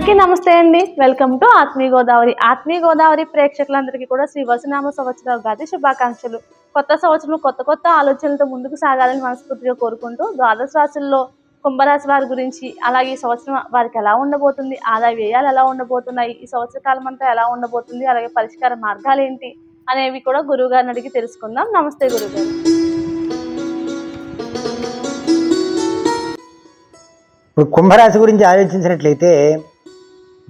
అందరికీ నమస్తే అండి. వెల్కమ్ టు ఆత్మీయ గోదావరి. ఆత్మీయ గోదావరి ప్రేక్షకులందరికీ కూడా శ్రీ వసునామ సంవత్సర ఉగాది శుభాకాంక్షలు. కొత్త సంవత్సరం కొత్త కొత్త ఆలోచనలతో ముందుకు సాగాలని మనస్ఫూర్తిగా కోరుకుంటూ ద్వాదశ రాశుల్లో కుంభరాశి వారి గురించి అలాగే ఈ సంవత్సరం వారికి ఎలా ఉండబోతుంది ఆదాయ వ్యయాలు ఎలా ఉండబోతున్నాయి ఈ సంవత్సర కాలం అంతా ఎలా ఉండబోతుంది అలాగే పరిష్కార మార్గాలు ఏంటి అనేవి కూడా గురువు గారిని అడిగి తెలుసుకుందాం. నమస్తే గురువు గారు ఇప్పుడు కుంభరాశి గురించి ఆలోచించినట్లయితే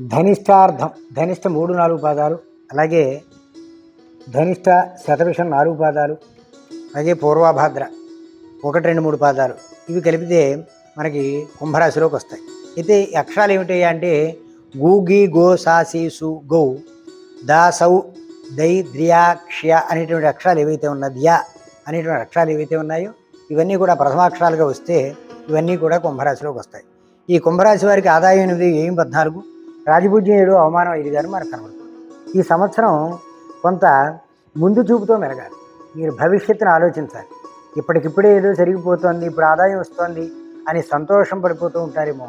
ధనిష్టార్థం ధనిష్ట మూడు నాలుగు పాదాలు అలాగే ధనిష్ట శతవిషం నాలుగు పాదాలు అలాగే పూర్వాభాద్ర ఒకటి రెండు మూడు పాదాలు. ఇవి కలిపితే మనకి కుంభరాశిలోకి వస్తాయి. అయితే అక్షరాలు ఏమిటి అంటే గూగి గో సా సి సు గౌ దా సౌ దై ద్రియాక్ష్య అనేటువంటి అక్షరాలు ఏవైతే ఉన్నాయి దియా అనేటువంటి అక్షరాలు ఏవైతే ఉన్నాయో ఇవన్నీ కూడా ప్రథమాక్షరాలుగా వస్తే ఇవన్నీ కూడా కుంభరాశిలోకి వస్తాయి. ఈ కుంభరాశి వారికి ఆదాయం ఎనిమిది ఏం పద్నాలుగు? రాజపూజ్యుడు అవమానం ఐదు గారు మనకు కనబడుతుంది ఈ సంవత్సరం కొంత ముందు చూపుతో మెరగాలి. మీరు భవిష్యత్తును ఆలోచించాలి. ఇప్పటికిప్పుడే ఏదో జరిగిపోతుంది ఇప్పుడు ఆదాయం వస్తుంది అని సంతోషం పడిపోతూ ఉంటారేమో.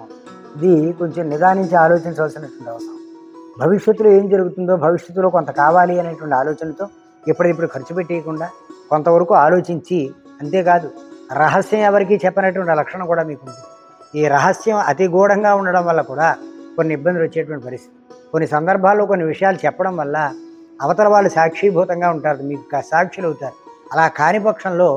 ఇది కొంచెం నిదానించి ఆలోచించవలసినటువంటి అవసరం. భవిష్యత్తులో ఏం జరుగుతుందో భవిష్యత్తులో కొంత కావాలి అనేటువంటి ఆలోచనతో ఇప్పటికిప్పుడు ఖర్చు పెట్టేయకుండా కొంతవరకు ఆలోచించి అంతేకాదు రహస్యం ఎవరికీ చెప్పనటువంటి లక్షణం కూడా మీకు ఉంది ఈ రహస్యం అతి గూఢంగా ఉండడం వల్ల కూడా కొన్ని ఇబ్బందులు వచ్చేటువంటి పరిస్థితి. కొన్ని సందర్భాల్లో కొన్ని విషయాలు చెప్పడం వల్ల అవతల వాళ్ళు సాక్షిభూతంగా ఉంటారు మీకు సాక్షులు అవుతారు అలా కాని పక్షంలో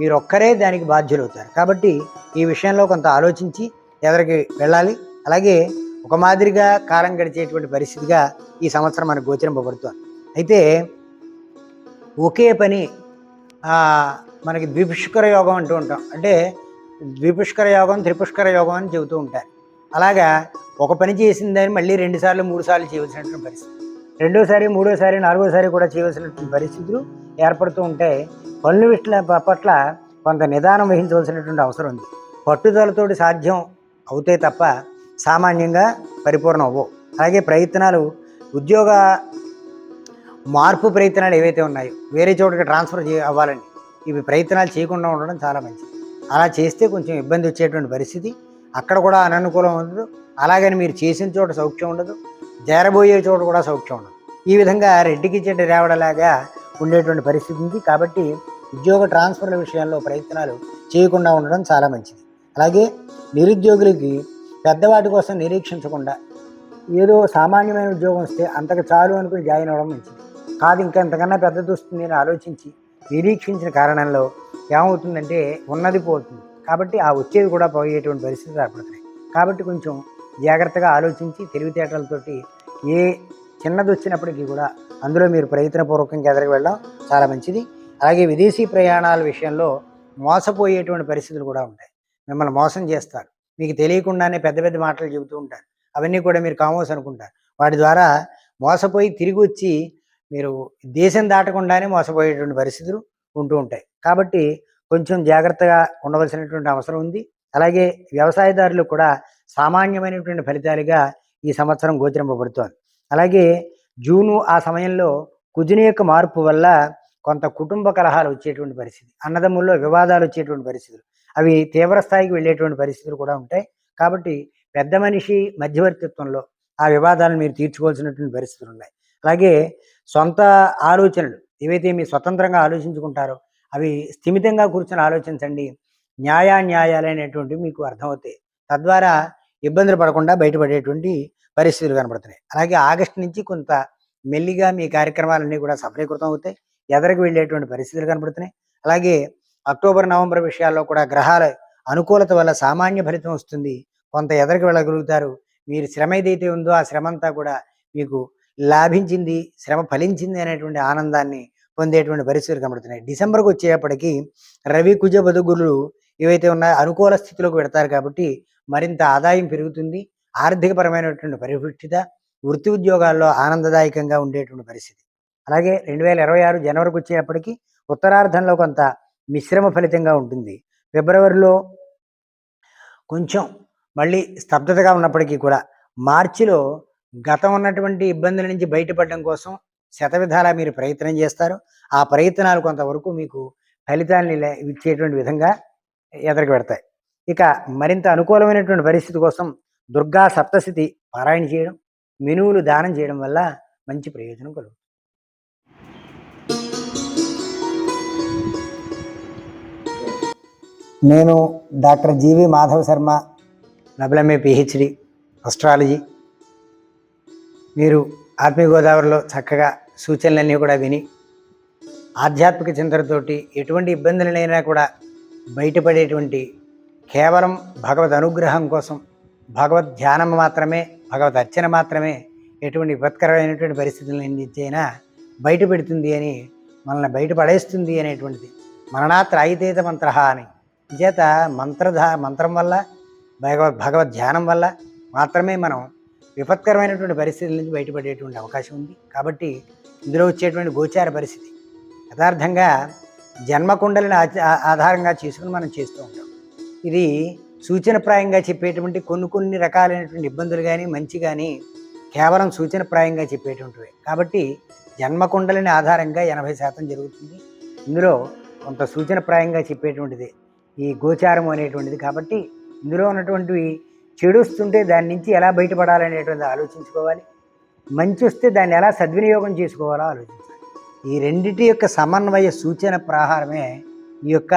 మీరు ఒక్కరే దానికి బాధ్యులు అవుతారు కాబట్టి ఈ విషయంలో కొంత ఆలోచించి ఎవరికి వెళ్ళాలి. అలాగే ఒక మాదిరిగా కాలం గడిచేటువంటి పరిస్థితిగా ఈ సంవత్సరం మనకు గోచరింపబడుతుంది. అయితే ఒకే పని మనకి ద్విపుష్కర యోగం అంటూ ఉంటాం. అంటే ద్విపుష్కర యోగం త్రిపుష్కర యోగం అని చెబుతూ ఉంటారు. అలాగా ఒక పని చేసిందని మళ్ళీ రెండుసార్లు మూడు సార్లు చేయవలసినటువంటి పరిస్థితి. రెండోసారి మూడోసారి నాలుగోసారి కూడా చేయవలసినటువంటి పరిస్థితులు ఏర్పడుతూ ఉంటే పనుల విషయ పట్ల కొంత నిదానం వహించవలసినటువంటి అవసరం ఉంది. పట్టుదలతోటి సాధ్యం అవుతే తప్ప సామాన్యంగా పరిపూర్ణం అవ్వవు. అలాగే ప్రయత్నాలు ఉద్యోగ మార్పు ప్రయత్నాలు ఏవైతే ఉన్నాయో వేరే చోటుకి ట్రాన్స్ఫర్ చే అవ్వాలని ఇవి ప్రయత్నాలు చేయకుండా ఉండడం చాలా మంచిది. అలా చేస్తే కొంచెం ఇబ్బంది వచ్చేటువంటి పరిస్థితి. అక్కడ కూడా అననుకూలం ఉండదు. అలాగని మీరు చేసిన చోట సౌఖ్యం ఉండదు. జరబోయే చోట కూడా సౌఖ్యం ఉండదు. ఈ విధంగా రెడ్డికి చెడ్డ రేవడలాగా ఉండేటువంటి పరిస్థితి ఉంది. కాబట్టి ఉద్యోగ ట్రాన్స్ఫర్ల విషయంలో ప్రయత్నాలు చేయకుండా ఉండడం చాలా మంచిది. అలాగే నిరుద్యోగులకి పెద్దవాటి కోసం నిరీక్షించకుండా ఏదో సామాన్యమైన ఉద్యోగం వస్తే అంతకు చాలు అనుకుని జాయిన్ అవ్వడం మంచిది. కాదు ఇంకా ఎంతకన్నా పెద్దది వస్తుంది అని ఆలోచించి నిరీక్షించిన కారణంలో ఏమవుతుందంటే ఉన్నది పోతుంది. కాబట్టి ఆ వచ్చేది కూడా పోయేటువంటి పరిస్థితులు ఏర్పడుతున్నాయి. కాబట్టి కొంచెం జాగ్రత్తగా ఆలోచించి తెలివితేటలతోటి ఏ చిన్నది వచ్చినప్పటికీ కూడా అందులో మీరు ప్రయత్నపూర్వకంగా ఎదరికి వెళ్ళడం చాలా మంచిది. అలాగే విదేశీ ప్రయాణాల విషయంలో మోసపోయేటువంటి పరిస్థితులు కూడా ఉంటాయి. మిమ్మల్ని మోసం చేస్తారు. మీకు తెలియకుండానే పెద్ద పెద్ద మాటలు చెబుతూ ఉంటారు. అవన్నీ కూడా మీరు కామోస్ అనుకుంటారు. వాటి ద్వారా మోసపోయి తిరిగి వచ్చి మీరు దేశం దాటకుండానే మోసపోయేటువంటి పరిస్థితులు ఉంటూ ఉంటాయి. కాబట్టి కొంచెం జాగ్రత్తగా ఉండవలసినటువంటి అవసరం ఉంది. అలాగే వ్యవసాయదారులు కూడా సామాన్యమైనటువంటి ఫలితాలుగా ఈ సంవత్సరం గోచరింపబడుతోంది. అలాగే జూను ఆ సమయంలో కుజుని యొక్క మార్పు వల్ల కొంత కుటుంబ కలహాలు వచ్చేటువంటి పరిస్థితి అన్నదమ్ముల్లో వివాదాలు వచ్చేటువంటి పరిస్థితులు అవి తీవ్ర స్థాయికి వెళ్ళేటువంటి పరిస్థితులు కూడా ఉంటాయి. కాబట్టి పెద్ద మనిషి మధ్యవర్తిత్వంలో ఆ వివాదాలను మీరు తీర్చుకోవాల్సినటువంటి పరిస్థితులు ఉన్నాయి. అలాగే సొంత ఆలోచనలు ఏవైతే మీరు స్వతంత్రంగా ఆలోచించుకుంటారో అవి స్థిమితంగా కూర్చొని ఆలోచించండి. న్యాయాన్యాయాలైనటువంటివి మీకు అర్థమవుతాయి. తద్వారా ఇబ్బందులు పడకుండా బయటపడేటువంటి పరిస్థితులు కనబడుతున్నాయి అలాగే ఆగస్టు నుంచి కొంత మెల్లిగా మీ కార్యక్రమాలన్నీ కూడా సఫలీకృతం అవుతాయి. ఎదరికి వెళ్ళేటువంటి పరిస్థితులు కనబడుతున్నాయి అలాగే అక్టోబర్ నవంబర్ విషయాల్లో కూడా గ్రహాల అనుకూలత వల్ల సామాన్య ఫలితం వస్తుంది. కొంత ఎదరికి వెళ్ళగలుగుతారు. మీరు శ్రమ ఏదైతే ఉందో ఆ శ్రమ అంతా కూడా మీకు లాభించింది శ్రమ ఫలించింది అనేటువంటి ఆనందాన్ని పొందేటువంటి పరిస్థితులు కనబడుతున్నాయి. డిసెంబర్కి వచ్చేటప్పటికి రవి కుజ బదుగులు ఏవైతే ఉన్నాయో అనుకూల స్థితిలోకి పెడతారు కాబట్టి మరింత ఆదాయం పెరుగుతుంది. ఆర్థికపరమైనటువంటి పరిపుష్టిత వృత్తి ఉద్యోగాల్లో ఆనందదాయకంగా ఉండేటువంటి పరిస్థితి. అలాగే రెండు వేల ఇరవై ఆరు జనవరికి వచ్చేటప్పటికి ఉత్తరార్ధంలో కొంత మిశ్రమ ఫలితంగా ఉంటుంది. ఫిబ్రవరిలో కొంచెం మళ్ళీ స్తబ్దతగా ఉన్నప్పటికీ కూడా మార్చిలో గతం ఉన్నటువంటి ఇబ్బందుల నుంచి బయటపడడం కోసం శతవిధాలా మీరు ప్రయత్నం చేస్తారు. ఆ ప్రయత్నాలు కొంతవరకు మీకు ఫలితాన్ని లే- ఇచ్చేటువంటి విధంగా ఎదరికి పెడతాయి. ఇక మరింత అనుకూలమైనటువంటి పరిస్థితి కోసం దుర్గా సప్తశతి పారాయణ చేయడం మెనువులు దానం చేయడం వల్ల మంచి ప్రయోజనం కలుగుతుంది. నేను doctor G V Madhava Sharma W M A PhD astrology. మీరు ఆత్మీయ గోదావరిలో చక్కగా సూచనలన్నీ కూడా విని ఆధ్యాత్మిక చింతనతోటి ఎటువంటి ఇబ్బందులనైనా కూడా బయటపడేటువంటి కేవలం భగవద్ అనుగ్రహం కోసం భగవద్ ధ్యానం మాత్రమే భగవద్ అర్చన మాత్రమే ఎటువంటి విపత్కరమైనటువంటి పరిస్థితులను నుంచి బయటపెడుతుంది అని మనల్ని బయటపడేస్తుంది అనేటువంటిది. మరణాత్ రాయితేత మంత్ర అని. చేత మంత్రధా మంత్రం వల్ల భగవద్ భగవద్ ధ్యానం వల్ల మాత్రమే మనం విపత్కరమైనటువంటి పరిస్థితుల నుంచి బయటపడేటువంటి అవకాశం ఉంది. కాబట్టి ఇందులో వచ్చేటువంటి గోచార పరిస్థితి. యథార్థంగా జన్మకుండలను ఆధారంగా చేసుకుని మనం చేస్తూ ఉంటాం. ఇది సూచనప్రాయంగా చెప్పేటువంటి కొన్ని కొన్ని రకాలైనటువంటి ఇబ్బందులు కానీ మంచి కానీ కేవలం సూచనప్రాయంగా చెప్పేటువంటివి. కాబట్టి జన్మకుండలని ఆధారంగా ఎనభై శాతం జరుగుతుంది. ఇందులో కొంత సూచనప్రాయంగా చెప్పేటువంటిది. ఈ గోచారం అనేటువంటిది. కాబట్టి ఇందులో ఉన్నటువంటివి చెడు వస్తుంటే దాని నుంచి ఎలా బయటపడాలనేటువంటిది ఆలోచించుకోవాలి. మంచి వస్తే దాన్ని ఎలా సద్వినియోగం చేసుకోవాలో ఆలోచించాలి ఈ రెండిటి యొక్క సమన్వయ సూచన ప్రహారమే ఈ యొక్క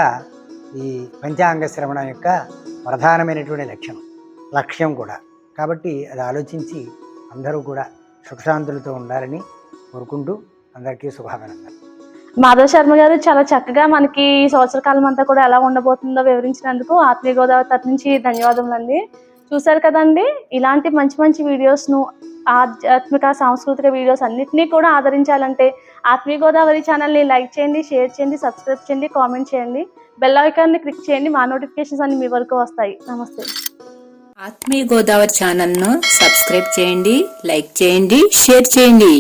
ఈ పంచాంగ శ్రవణం యొక్క ప్రధానమైనటువంటి లక్ష్యం లక్ష్యం కూడా. కాబట్టి అది ఆలోచించి అందరూ కూడా సుఖశాంతులతో ఉండాలని కోరుకుంటూ అందరికీ శుభాభినందనలు. మాధవ శర్మ గారు చాలా చక్కగా మనకి ఈ సంవత్సర కాలం అంతా కూడా ఎలా ఉండబోతుందో వివరించినందుకు ఆత్మీయ గోదావరి తరఫు నుంచి ధన్యవాదములండి. చూశారు కదండి? ఇలాంటి మంచి మంచి వీడియోస్ను ఆధ్యాత్మిక సాంస్కృతిక వీడియోస్ అన్నిటినీ కూడా ఆదరించాలంటే ఆత్మీయ గోదావరి ఛానల్ని లైక్ చేయండి షేర్ చేయండి సబ్స్క్రైబ్ చేయండి కామెంట్ చేయండి. బెల్ ఐకాన్ని క్లిక్ చేయండి మా నోటిఫికేషన్స్ అన్ని మీ వరకు వస్తాయి. నమస్తే. ఆత్మీయ గోదావరి ఛానల్ను సబ్స్క్రైబ్ చేయండి లైక్ చేయండి షేర్ చేయండి.